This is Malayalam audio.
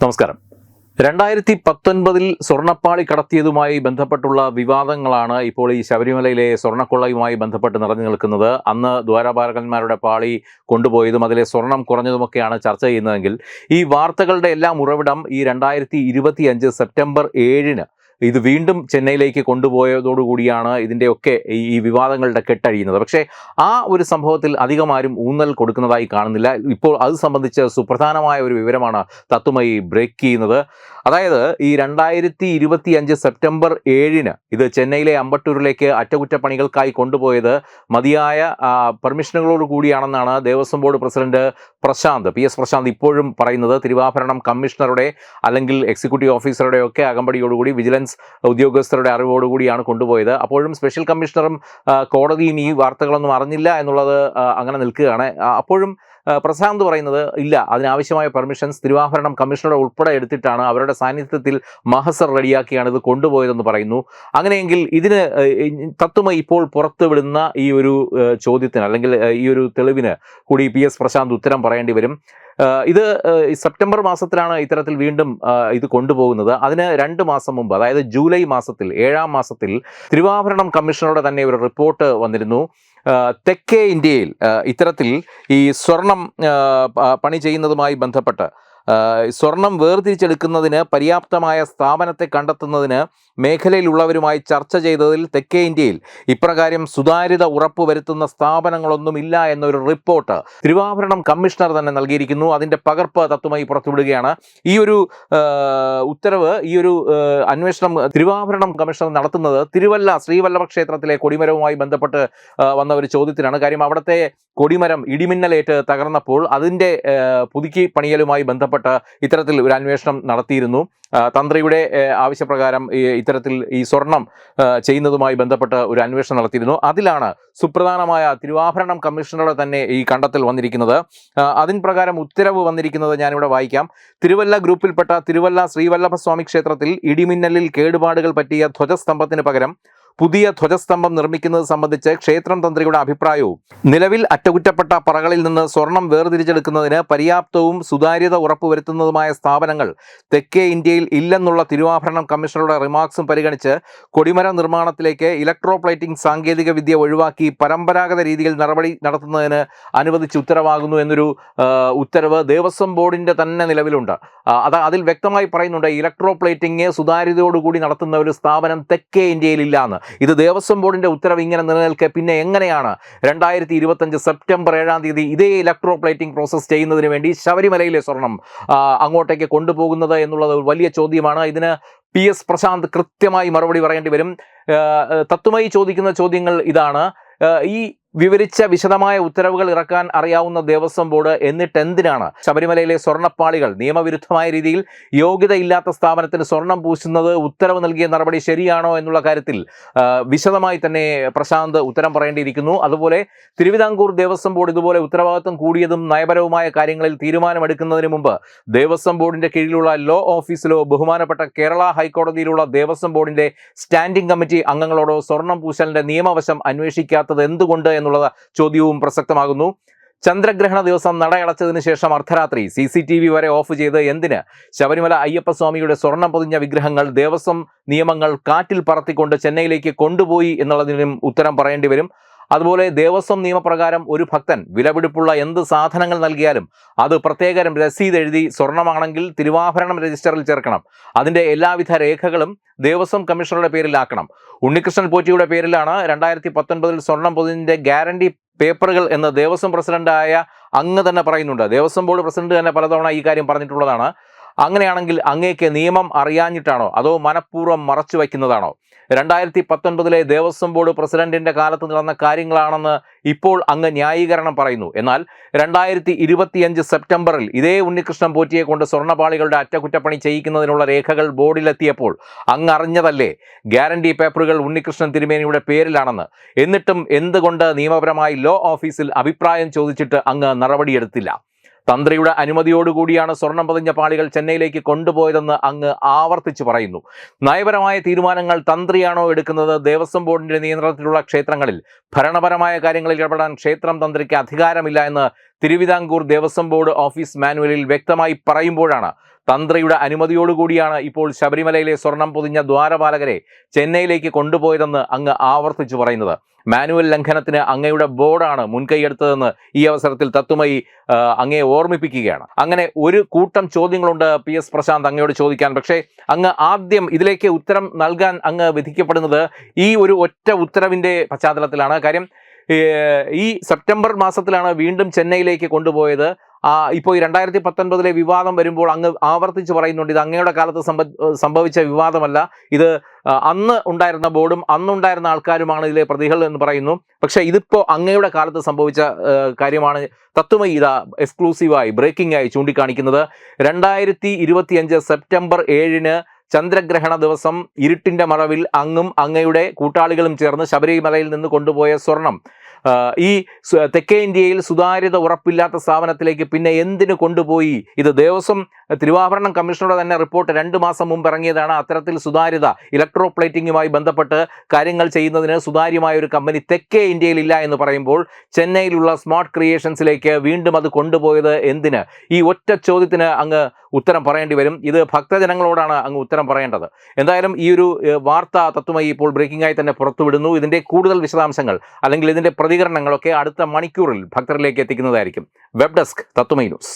നമസ്കാരം. രണ്ടായിരത്തി പത്തൊൻപതിൽ സ്വർണപ്പാളി കടത്തിയതുമായി ബന്ധപ്പെട്ടുള്ള വിവാദങ്ങളാണ് ഇപ്പോൾ ഈ ശബരിമലയിലെ സ്വർണക്കൊള്ളയുമായി ബന്ധപ്പെട്ട് നിറഞ്ഞു നിൽക്കുന്നത്. അന്ന് ദ്വാരപാലകന്മാരുടെ പാളി കൊണ്ടുപോയതും അതിലെ സ്വർണം കുറഞ്ഞതുമൊക്കെയാണ് ചർച്ച ചെയ്യുന്നതെങ്കിൽ ഈ വാർത്തകളുടെ എല്ലാം ഉറവിടം ഈ രണ്ടായിരത്തി സെപ്റ്റംബർ ഏഴിന് ഇത് വീണ്ടും ചെന്നൈയിലേക്ക് കൊണ്ടുപോയതോടുകൂടിയാണ് ഇതിന്റെയൊക്കെ ഈ വിവാദങ്ങളുടെ കെട്ടഴിയുന്നത്. പക്ഷേ ആ ഒരു സംഭവത്തിൽ അധികം ആരും ഊന്നൽ കൊടുക്കുന്നതായി കാണുന്നില്ല. ഇപ്പോൾ അത് സംബന്ധിച്ച് സുപ്രധാനമായ ഒരു വിവരമാണ് തത്വമായി ബ്രേക്ക് ചെയ്യുന്നത്. അതായത് ഈ രണ്ടായിരത്തി ഇരുപത്തി അഞ്ച് സെപ്റ്റംബർ ഏഴിന് ഇത് ചെന്നൈയിലെ അമ്പട്ടൂരിലേക്ക് അറ്റകുറ്റപ്പണികൾക്കായി കൊണ്ടുപോയത് മതിയായ പെർമിഷനുകളോട് കൂടിയാണെന്നാണ് Devaswom board president Prashanth P S Prashanth ഇപ്പോഴും പറയുന്നത്. തിരുവാഭരണം കമ്മീഷണറുടെ അല്ലെങ്കിൽ എക്സിക്യൂട്ടീവ് ഓഫീസറുടെ ഒക്കെ അകമ്പടിയോടുകൂടി വിജിലൻസ് ഉദ്യോഗസ്ഥരുടെ അറിവോടുകൂടിയാണ് കൊണ്ടുപോയത്. അപ്പോഴും സ്പെഷ്യൽ കമ്മീഷണറും കോടതിയും ഈ വാർത്തകളൊന്നും അറിഞ്ഞില്ല എന്നുള്ളത് അങ്ങനെ നിൽക്കുകയാണ്. അപ്പോഴും പ്രശാന്ത് പറയുന്നത് ഇല്ല അതിനാവശ്യമായ പെർമിഷൻസ് തിരുവാഭരണം കമ്മീഷണറുടെ ഉൾപ്പെടെ എടുത്തിട്ടാണ് അവരുടെ സാന്നിധ്യത്തിൽ മഹസർ റെഡിയാക്കിയാണ് ഇത് കൊണ്ടുപോയതെന്ന് പറയുന്നു. അങ്ങനെയെങ്കിൽ ഇതിന് തത്വമ ഇപ്പോൾ പുറത്തുവിടുന്ന ഈ ഒരു ചോദ്യത്തിന് അല്ലെങ്കിൽ ഈ ഒരു തെളിവിന് കൂടി പി എസ് പ്രശാന്ത് ഉത്തരം പറയേണ്ടി വരും. ഇത് സെപ്റ്റംബർ മാസത്തിലാണ് ഇത്തരത്തിൽ വീണ്ടും ഇത് കൊണ്ടുപോകുന്നത്. അതിന് രണ്ട് മാസം മുമ്പ് അതായത് ജൂലൈ മാസത്തിൽ ഏഴാം മാസത്തിൽ തിരുവാഭരണം കമ്മീഷണറുടെ തന്നെ ഒരു റിപ്പോർട്ട് വന്നിരുന്നു. തെക്കേ ഇന്ത്യയിൽ ഇത്തരത്തിൽ ഈ സ്വർണം പണി ചെയ്യുന്നതുമായി ബന്ധപ്പെട്ട് സ്വർണം വേർതിരിച്ചെടുക്കുന്നതിന് പര്യാപ്തമായ സ്ഥാപനത്തെ കണ്ടെത്തുന്നതിന് മേഖലയിലുള്ളവരുമായി ചർച്ച ചെയ്തതിൽ തെക്കേ ഇന്ത്യയിൽ ഇപ്രകാരം സുതാര്യത ഉറപ്പുവരുത്തുന്ന സ്ഥാപനങ്ങളൊന്നുമില്ല എന്നൊരു റിപ്പോർട്ട് തിരുവാഭരണം കമ്മീഷണർ തന്നെ നൽകിയിരിക്കുന്നു. അതിന്റെ പകർപ്പ് തത്വമായി പുറത്തുവിടുകയാണ്. ഈ ഒരു ഉത്തരവ് ഈ ഒരു അന്വേഷണം തിരുവാഭരണം കമ്മീഷണർ നടത്തുന്നത് തിരുവല്ല ശ്രീവല്ലഭ ക്ഷേത്രത്തിലെ കൊടിമരവുമായി ബന്ധപ്പെട്ട് വന്ന ഒരു ചോദ്യത്തിനാണ്. കാര്യം അവിടുത്തെ കൊടിമരം ഇടിമിന്നലേറ്റ് തകർന്നപ്പോൾ അതിന്റെ പുതുക്കി പണിയലുമായി ബന്ധപ്പെട്ട് ഇത്തരത്തിൽ ഒരു അന്വേഷണം നടത്തിയിരുന്നു. തന്ത്രിയുടെ ആവശ്യപ്രകാരം ഇത്തരത്തിൽ ഈ സ്വർണം ചെയ്യുന്നതുമായി ബന്ധപ്പെട്ട് ഒരു അന്വേഷണം നടത്തിയിരുന്നു. അതിലാണ് സുപ്രധാനമായ തിരുവാഭരണം കമ്മീഷണറുടെ തന്നെ ഈ കണ്ടെത്തൽ വന്നിരിക്കുന്നത്. അതിൻ പ്രകാരം ഉത്തരവ് വന്നിരിക്കുന്നത് ഞാനിവിടെ വായിക്കാം. തിരുവല്ല ഗ്രൂപ്പിൽപ്പെട്ട തിരുവല്ല ശ്രീവല്ലഭസ്വാമി ക്ഷേത്രത്തിൽ ഇടിമിന്നലിൽ കേടുപാടുകൾ പറ്റിയ ധ്വജസ്തംഭത്തിന് പകരം പുതിയ ധ്വജസ്തംഭം നിർമ്മിക്കുന്നത് സംബന്ധിച്ച് ക്ഷേത്രം തന്ത്രിയുടെ അഭിപ്രായവും. നിലവിൽ അറ്റകുറ്റപ്പെട്ട പറകളിൽ നിന്ന് സ്വർണം വേർതിരിച്ചെടുക്കുന്നതിന് പര്യാപ്തവും സുതാര്യത ഉറപ്പുവരുത്തുന്നതുമായ സ്ഥാപനങ്ങൾ തെക്കേ ഇന്ത്യയിൽ ഇല്ലെന്നുള്ള തിരുവാഭരണം കമ്മീഷണറുടെ റിമാർക്സും പരിഗണിച്ച് കൊടിമര നിർമ്മാണത്തിലേക്ക് ഇലക്ട്രോപ്ലേറ്റിംഗ് സാങ്കേതിക വിദ്യ ഒഴിവാക്കി പരമ്പരാഗത രീതിയിൽ നടപടി നടത്തുന്നതിന് അനുവദിച്ച് ഉത്തരവാകുന്നു എന്നൊരു ഉത്തരവ് ദേവസ്വം ബോർഡിന്റെ തന്നെ നിലവിലുണ്ട്. അത് അതിൽ വ്യക്തമായി പറയുന്നുണ്ട് ഇലക്ട്രോപ്ലേറ്റിംഗ് സുതാര്യതയോടുകൂടി നടത്തുന്ന ഒരു സ്ഥാപനം തെക്കേ ഇന്ത്യയിൽ എന്ന് ഇത് ദേവസ്വം ബോർഡിന്റെ ഉത്തരവ് ഇങ്ങനെ നിലനിൽക്കെ. പിന്നെ എങ്ങനെയാണ് രണ്ടായിരത്തി ഇരുപത്തഞ്ച് സെപ്റ്റംബർ ഏഴാം തീയതി ഇതേ ഇലക്ട്രോ പ്ലേറ്റിംഗ് പ്രോസസ്സ് ചെയ്യുന്നതിന് വേണ്ടി ശബരിമലയിലെ സ്വർണം അങ്ങോട്ടേക്ക് കൊണ്ടുപോകുന്നത് എന്നുള്ളത് വലിയ ചോദ്യമാണ്. ഇതിന് പി എസ് പ്രശാന്ത് കൃത്യമായി മറുപടി പറയേണ്ടി വരും. തത്വമായി ചോദിക്കുന്ന ചോദ്യങ്ങൾ ഇതാണ്. ഈ വിവരിച്ച വിശദമായ ഉത്തരവുകൾ ഇറക്കാൻ അറിയാവുന്ന ദേവസ്വം ബോർഡ് എന്നിട്ട് എന്തിനാണ് ശബരിമലയിലെ സ്വർണപ്പാളികൾ നിയമവിരുദ്ധമായ രീതിയിൽ യോഗ്യതയില്ലാത്ത സ്ഥാപനത്തിന് സ്വർണം പൂശുന്നത് ഉത്തരവ് നൽകിയ നടപടി ശരിയാണോ എന്നുള്ള കാര്യത്തിൽ വിശദമായി തന്നെ പ്രശാന്ത് ഉത്തരം പറയേണ്ടിയിരിക്കുന്നു. അതുപോലെ തിരുവിതാംകൂർ ദേവസ്വം ബോർഡ് ഇതുപോലെ ഉത്തരവാദിത്വം കൂടിയതും നയപരവുമായ കാര്യങ്ങളിൽ തീരുമാനമെടുക്കുന്നതിന് മുമ്പ് ദേവസ്വം ബോർഡിന്റെ കീഴിലുള്ള ലോ ഓഫീസിലോ ബഹുമാനപ്പെട്ട കേരള ഹൈക്കോടതിയിലുള്ള ദേവസ്വം ബോർഡിന്റെ സ്റ്റാൻഡിംഗ് കമ്മിറ്റി അംഗങ്ങളോടോ സ്വർണം പൂശലിന്റെ നിയമവശം അന്വേഷിക്കാത്തത് എന്തുകൊണ്ട് എന്നുള്ള ചോദ്യവും പ്രസക്തമാകുന്നു. ചന്ദ്രഗ്രഹണ ദിവസം നടയടച്ചതിന് ശേഷം അർദ്ധരാത്രി സി സി ടി വി വരെ ഓഫ് ചെയ്ത് എന്തിന്? ശബരിമല അയ്യപ്പസ്വാമിയുടെ സ്വർണം പൊതിഞ്ഞ വിഗ്രഹങ്ങൾ ദേവസ്വം നിയമങ്ങൾ കാറ്റിൽ പറത്തിക്കൊണ്ട് ചെന്നൈയിലേക്ക് കൊണ്ടുപോയി എന്നുള്ളതിനും ഉത്തരം പറയേണ്ടി വരും. അതുപോലെ ദേവസ്വം നിയമപ്രകാരം ഒരു ഭക്തൻ വിലപിടിപ്പുള്ള എന്ത് സാധനങ്ങൾ നൽകിയാലും അത് പ്രത്യേകം രസീത് എഴുതി സ്വർണമാണെങ്കിൽ തിരുവാഭരണം രജിസ്റ്ററിൽ ചേർക്കണം. അതിന്റെ എല്ലാവിധ രേഖകളും ദേവസ്വം കമ്മീഷണറുടെ പേരിലാക്കണം. ഉണ്ണികൃഷ്ണൻ പോറ്റിയുടെ പേരിലാണ് രണ്ടായിരത്തി പത്തൊൻപതിൽ സ്വർണം പൊതിന്റെ ഗ്യാരണ്ടി പേപ്പറുകൾ എന്ന് ദേവസ്വം പ്രസിഡന്റായ അങ്ങ് തന്നെ പറയുന്നുണ്ട്. ദേവസ്വം ബോർഡ് പ്രസിഡന്റ് തന്നെ പലതവണ ഈ കാര്യം പറഞ്ഞിട്ടുള്ളതാണ്. അങ്ങനെയാണെങ്കിൽ അങ്ങേക്ക് നിയമം അറിയാഞ്ഞിട്ടാണോ? അതോ മനഃപൂർവം മറച്ചു വയ്ക്കുന്നതാണോ? രണ്ടായിരത്തി പത്തൊൻപതിലെ ദേവസ്വം ബോർഡ് പ്രസിഡന്റിന്റെ കാലത്ത് നടന്ന കാര്യങ്ങളാണെന്ന് ഇപ്പോൾ അങ്ങ് ന്യായീകരണം പറയുന്നു. എന്നാൽ രണ്ടായിരത്തി ഇരുപത്തിയഞ്ച് സെപ്റ്റംബറിൽ ഇതേ ഉണ്ണികൃഷ്ണൻ പോറ്റിയെ കൊണ്ട് സ്വർണപാളികളുടെ അറ്റകുറ്റപ്പണി ചെയ്യിക്കുന്നതിനുള്ള രേഖകൾ ബോർഡിലെത്തിയപ്പോൾ അങ്ങ് അറിഞ്ഞതല്ലേ? ഗ്യാരണ്ടി പേപ്പറുകൾ ഉണ്ണികൃഷ്ണൻ തിരുമേനിയുടെ പേരിലാണെന്ന്. എന്നിട്ടും എന്തുകൊണ്ട് നിയമപരമായി ലോ ഓഫീസിൽ അഭിപ്രായം ചോദിച്ചിട്ട് അങ്ങ് നടപടിയെടുത്തില്ല? തന്ത്രിയുടെ അനുമതിയോടുകൂടിയാണ് സ്വർണം പതിഞ്ഞ പാളികൾ ചെന്നൈയിലേക്ക് കൊണ്ടുപോയതെന്ന് അങ്ങ് ആവർത്തിച്ചു പറയുന്നു. നയപരമായ തീരുമാനങ്ങൾ തന്ത്രിയാണോ എടുക്കുന്നത്? ദേവസ്വം ബോർഡിന്റെ നിയന്ത്രണത്തിലുള്ള ക്ഷേത്രങ്ങളിൽ ഭരണപരമായ കാര്യങ്ങളിൽ ഇടപെടാൻ ക്ഷേത്രം തന്ത്രിക്ക് അധികാരമില്ല എന്ന് തിരുവിതാംകൂർ ദേവസ്വം ബോർഡ് ഓഫീസ് മാനുവലിൽ വ്യക്തമായി പറയുമ്പോഴാണ് തന്ത്രിയുടെ അനുമതിയോടുകൂടിയാണ് ഇപ്പോൾ ശബരിമലയിലെ സ്വർണം പൊതിഞ്ഞ ദ്വാരപാലകരെ ചെന്നൈയിലേക്ക് കൊണ്ടുപോയതെന്ന് അങ്ങ് ആവർത്തിച്ചു പറയുന്നത്. മാനുവൽ ലംഘനത്തിന് അങ്ങയുടെ ബോർഡാണ് മുൻകൈയെടുത്തതെന്ന് ഈ അവസരത്തിൽ തത്വമയി അങ്ങയെ ഓർമ്മിപ്പിക്കുകയാണ്. അങ്ങനെ ഒരു കൂട്ടം ചോദ്യങ്ങളുണ്ട് പി എസ് പ്രശാന്ത് അങ്ങയോട് ചോദിക്കാൻ. പക്ഷേ അങ്ങ് ആദ്യം ഇതിലേക്ക് ഉത്തരം നൽകാൻ അങ്ങ് വിധിക്കപ്പെടുന്നത് ഈ ഒരു ഒറ്റ ഉത്തരവിന്റെ പശ്ചാത്തലത്തിലാണ്. കാര്യം ഈ സെപ്റ്റംബർ മാസത്തിലാണ് വീണ്ടും ചെന്നൈയിലേക്ക് കൊണ്ടുപോയത്. ഇപ്പോൾ ഈ രണ്ടായിരത്തി പത്തൊൻപതിലെ വിവാദം വരുമ്പോൾ അങ്ങ് ആവർത്തിച്ച് പറയുന്നുണ്ട് ഇത് അങ്ങയുടെ കാലത്ത് സംഭ- സംഭവിച്ച വിവാദമല്ല. ഇത് അന്ന് ഉണ്ടായിരുന്ന ബോർഡും അന്നുണ്ടായിരുന്ന ആൾക്കാരുമാണ് ഇതിലെ പ്രതികൾ എന്ന് പറയുന്നു. പക്ഷേ ഇതിപ്പോൾ അങ്ങയുടെ കാലത്ത് സംഭവിച്ച കാര്യമാണ് തത്വമയി ഇതാ എക്സ്ക്ലൂസീവായി ബ്രേക്കിംഗ് ആയി ചൂണ്ടിക്കാണിക്കുന്നത്. രണ്ടായിരത്തി സെപ്റ്റംബർ ഏഴിന് ചന്ദ്രഗ്രഹണ ദിവസം ഇരുട്ടിന്റെ മറവിൽ അങ്ങും അങ്ങയുടെ കൂട്ടാളികളും ചേർന്ന് ശബരിമലയിൽ നിന്ന് കൊണ്ടുപോയ സ്വർണം. ഈ തെക്കേ ഇന്ത്യയിൽ സുതാര്യത ഉറപ്പില്ലാത്ത സ്ഥാപനത്തിലേക്ക് പിന്നെ എന്തിനു കൊണ്ടുപോയി? ഇത് ദേവസ്വം തിരുവാഭരണം കമ്മീഷണറുടെ തന്നെ റിപ്പോർട്ട് രണ്ട് മാസം മുമ്പ് ഇറങ്ങിയതാണ്. അത്തരത്തിൽ സുതാര്യത ഇലക്ട്രോ പ്ലേറ്റിംഗുമായി ബന്ധപ്പെട്ട് കാര്യങ്ങൾ ചെയ്യുന്നതിന് സുതാര്യമായ ഒരു കമ്പനി തെക്കേ ഇന്ത്യയിൽ ഇല്ല എന്ന് പറയുമ്പോൾ ചെന്നൈയിലുള്ള സ്മാർട്ട് ക്രിയേഷൻസിലേക്ക് വീണ്ടും അത് കൊണ്ടുപോയത് എന്തിന്? ഈ ഒറ്റ ചോദ്യത്തിന് അങ്ങ് ഉത്തരം പറയേണ്ടി വരും. ഇത് ഭക്തജനങ്ങളോടാണ് അങ്ങ് ഉത്തരം പറയേണ്ടത്. എന്തായാലും ഈ ഒരു വാർത്താ തത്വമായി ഇപ്പോൾ ബ്രേക്കിംഗ് ആയി തന്നെ പുറത്തുവിടുന്നു. ഇതിന്റെ കൂടുതൽ വിശദാംശങ്ങൾ അല്ലെങ്കിൽ ഇതിന്റെ പ്രതികരണങ്ങളൊക്കെ അടുത്ത മണിക്കൂറിൽ ഭക്തരിലേക്ക് എത്തിക്കുന്നതായിരിക്കും വെബ് ഡെസ്ക് തത്വമൈ ന്യൂസ്.